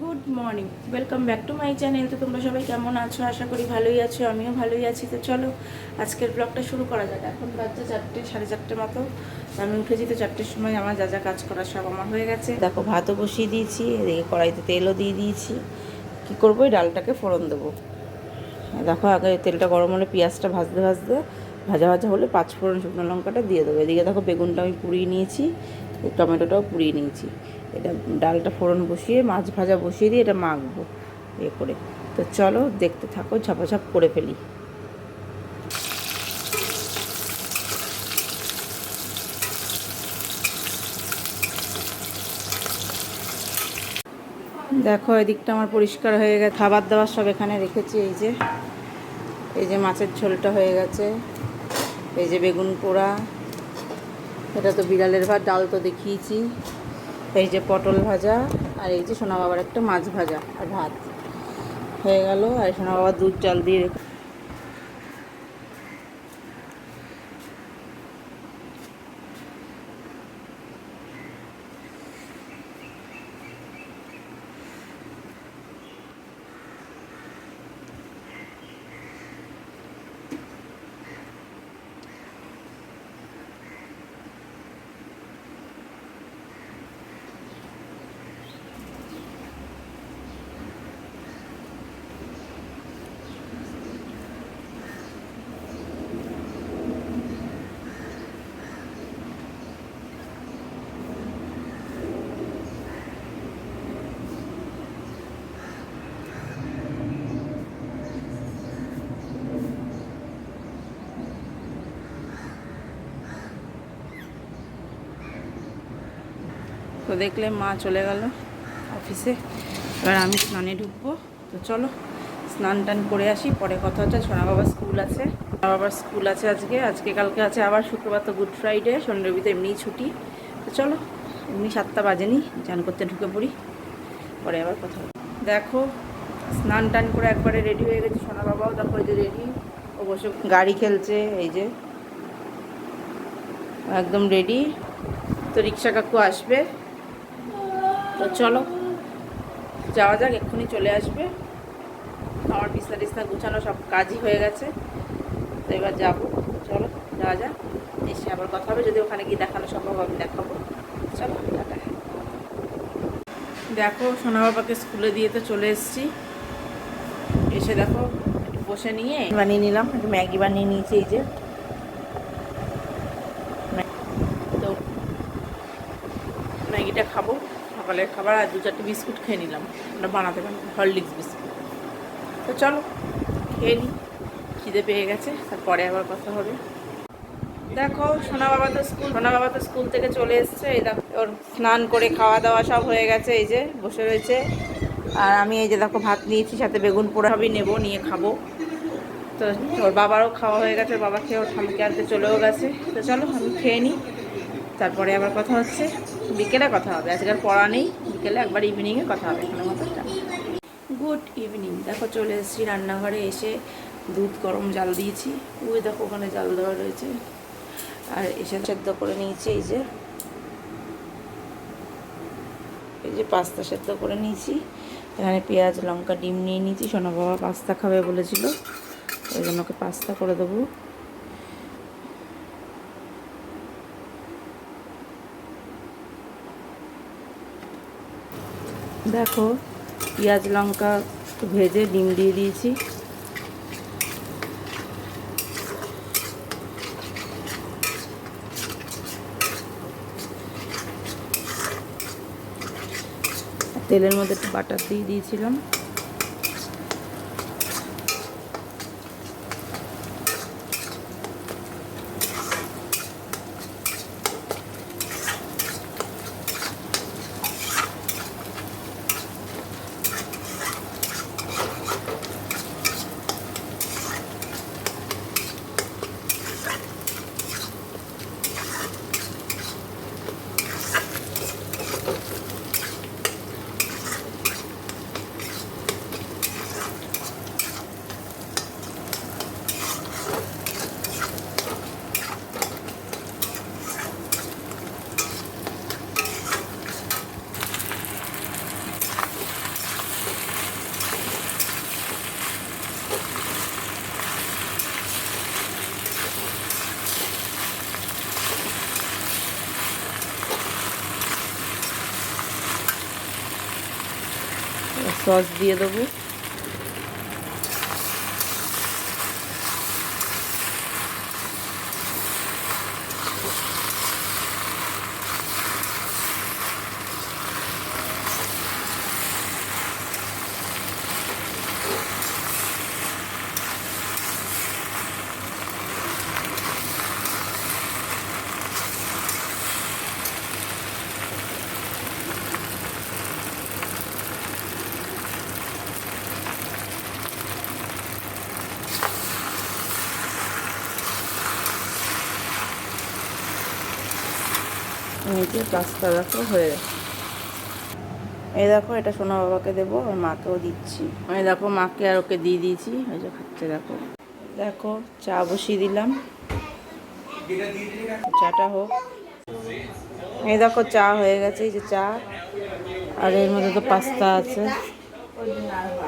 Good morning welcome back to my channel তো তোমরা সবাই কেমন আছো? আশা করি ভালোই আছো, আমিও ভালোই আছি। তো চলো, আজকের ব্লগটা শুরু করা যাক। এখন বাজছে চারটে, সাড়ে চারটে মতো। আমি উঠেছি তো চারটের সময় আমার যা যা কাজ করা সব আমার হয়ে গেছে। দেখো, ভাতও বসিয়ে দিয়েছি, এদিকে কড়াইতে তেলও দিয়ে দিয়েছি। কী করব? এই ডালটাকে ফোড়ন দেবো। দেখো, আগে তেলটা গরম হলে পেঁয়াজটা ভাজতে ভাজতে, ভাজা ভাজা হলে পাঁচ ফোড়ন শুকনো লঙ্কাটা দিয়ে দেবো। এদিকে দেখো, বেগুনটা আমি পুড়িয়ে নিয়েছি। টমেটোটাও পুড়িয়ে নিয়েছি। এটা ডালটা ফোড়ন বসিয়ে, মাছ ভাজা বসিয়ে দিয়ে এটা মাখবো এ করে। তো চলো দেখতে থাকো, ঝাপাঝাপ করে ফেলি। দেখো, এদিকটা আমার পরিষ্কার হয়ে গেছে। খাবার দাবার সব এখানে রেখেছি, এই যে। এই যে মাছের ঝোলটা হয়ে গেছে। এই যে বেগুন পোড়া। এটা তো বিড়ালের ভাত, ডাল তো দেখিয়েছি। এই যে পটল ভাজা, আর এই যে সোনা বাবার একটা মাছ ভাজা আর ভাত। হয়ে গেল, আর সোনা বাবার দুধ চাল দিয়ে তো দেখলে মা চলে গেল অফিসে। এবার আমি স্নানে ঢুকবো। তো চলো, স্নান টান করে আসি। পরে কথা হচ্ছে, সোনা বাবার স্কুল আছে। সোনা বাবার স্কুল আছে আজকে। আজকে কালকে আছে আবার শুক্রবার তো গুড ফ্রাইডে শনিরবিতে এমনিই ছুটি। তো চলো, এমনি সাতটা বাজেনি চান করতে ঢুকে পড়ি। পরে আবার কথা দেখো, স্নান টান করে একবারে রেডি হয়ে গেছে। সোনা বাবাও দেখো যে রেডি ও বসে গাড়ি খেলছে, এই যে। একদম রেডি তো রিক্সা কাকু আসবে। তো চলো, যাওয়া যাক, এক্ষুনি চলে আসবে। আমার বিছনা টিছনা গুছানো সব কাজই হয়ে গেছে। তো এবার যাব। চলো, যাওয়া যাক, এসে আবার কথা হবে। যদি ওখানে গিয়ে দেখানো সম্ভব, আমি দেখাবো। চলো দেখো, সোনা বাবাকে স্কুলে দিয়ে তো চলে এসেছি। এসে দেখো, একটু বসে নিয়ে বানিয়ে নিলাম। একটু ম্যাগি বানিয়ে নিয়েছি, এই যে। তো ম্যাগিটা খাব। সকালের খাবার আর দু চারটে বিস্কুট খেয়ে নিলাম। ওটা বানাতে পারি হরলিক্স বিস্কুট। তো চলো, খেয়ে নিই খিদে পেয়ে গেছে, তারপরে আবার কথা হবে। দেখো, সোনা বাবা তো স্কুল, সোনা বাবা তো স্কুল থেকে চলে এসছে। এই দেখো, ওর স্নান করে খাওয়া দাওয়া সব হয়ে গেছে, এই যে বসে রয়েছে। আর আমি এই যে দেখো, ভাত নিয়েছি, সাথে বেগুন পোড়া সবই নেব, নিয়ে খাব। তো ওর বাবারও খাওয়া হয়ে গেছে বাবা খেয়ে ওর ঠামকে আনতে চলেও গেছে। তো চলো, আমি খেয়ে নিই তারপরে আবার কথা হচ্ছে। বিকেলে কথা হবে। আজকে আর পড়া নেই। বিকেলে একবার ইভিনিংয়ে কথা হবে এখানে মতো। গুড ইভিনিং দেখো চলে এসেছি রান্নাঘরে এসে দুধ গরম জাল দিয়েছি। ওই দেখো ওখানে জাল দেওয়া রয়েছে। আর এসে সেদ্ধ করে নিয়েছি এই যে। এই যে পাস্তা সেদ্ধ করে নিয়েছি। এখানে পেঁয়াজ, লঙ্কা, ডিম নিয়ে নিয়েছি। সোনা বাবা পাস্তা খাবে বলেছিল। ওই জন্য ওকে পাস্তা করে দেবো। দেখো পেঁয়াজ লঙ্কা ভেজে ডিম দিয়ে দিয়েছি। তেলের মধ্যে একটু বাটার দিয়ে দিয়েছিলাম। সস দিয়ে দেবো এই যে পাস্তা দেখো হয়ে এই দেখো, এটা সোনা বাবাকে দেবো, আর মাকেও দিচ্ছি। আমি দেখো, মাকে আর ওকে দিয়ে দিয়েছি। ওই যে খাচ্ছে, দেখো। দেখো, চা বসিয়ে দিলাম। চাটা হোক। এই দেখো, চা হয়ে গেছে, এই যে চা। আর এর মধ্যে তো পাস্তা আছে।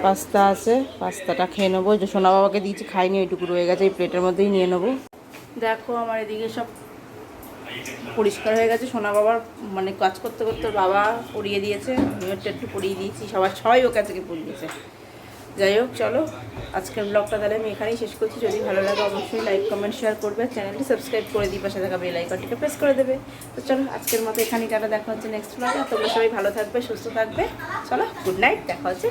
পাস্তা আছে, পাস্তাটা খেয়ে নেব। যে সোনা বাবাকে দিয়েছি, খাইনি, ওইটুকু রয়ে গেছে, এই প্লেটের মধ্যেই নিয়ে নেব। দেখো, আমার এদিকে সব পরিষ্কার হয়ে গেছে। সোনা বাবার মানে কাজ করতে করতে বাবা পরিয়ে দিয়েছে। আমিও একটু পরিয়ে দিয়েছি। সবার সবাই ওকে থেকে পরিয়েছে যাই হোক, চলো। আজকের ব্লগটা তাহলে আমি এখানেই শেষ করছি। যদি ভালো লাগে অবশ্যই লাইক কমেন্ট শেয়ার করবে। চ্যানেলটি সাবস্ক্রাইব করে দিই পাশে থাকা বেল আইকনটিকে প্রেস করে দেবে। তো চলো, আজকের মতো এখানেই টাটা। দেখা হচ্ছে নেক্সট ব্লগে তোমরা সবাই ভালো থাকবে, সুস্থ থাকবে। চলো গুড নাইট দেখা হচ্ছে.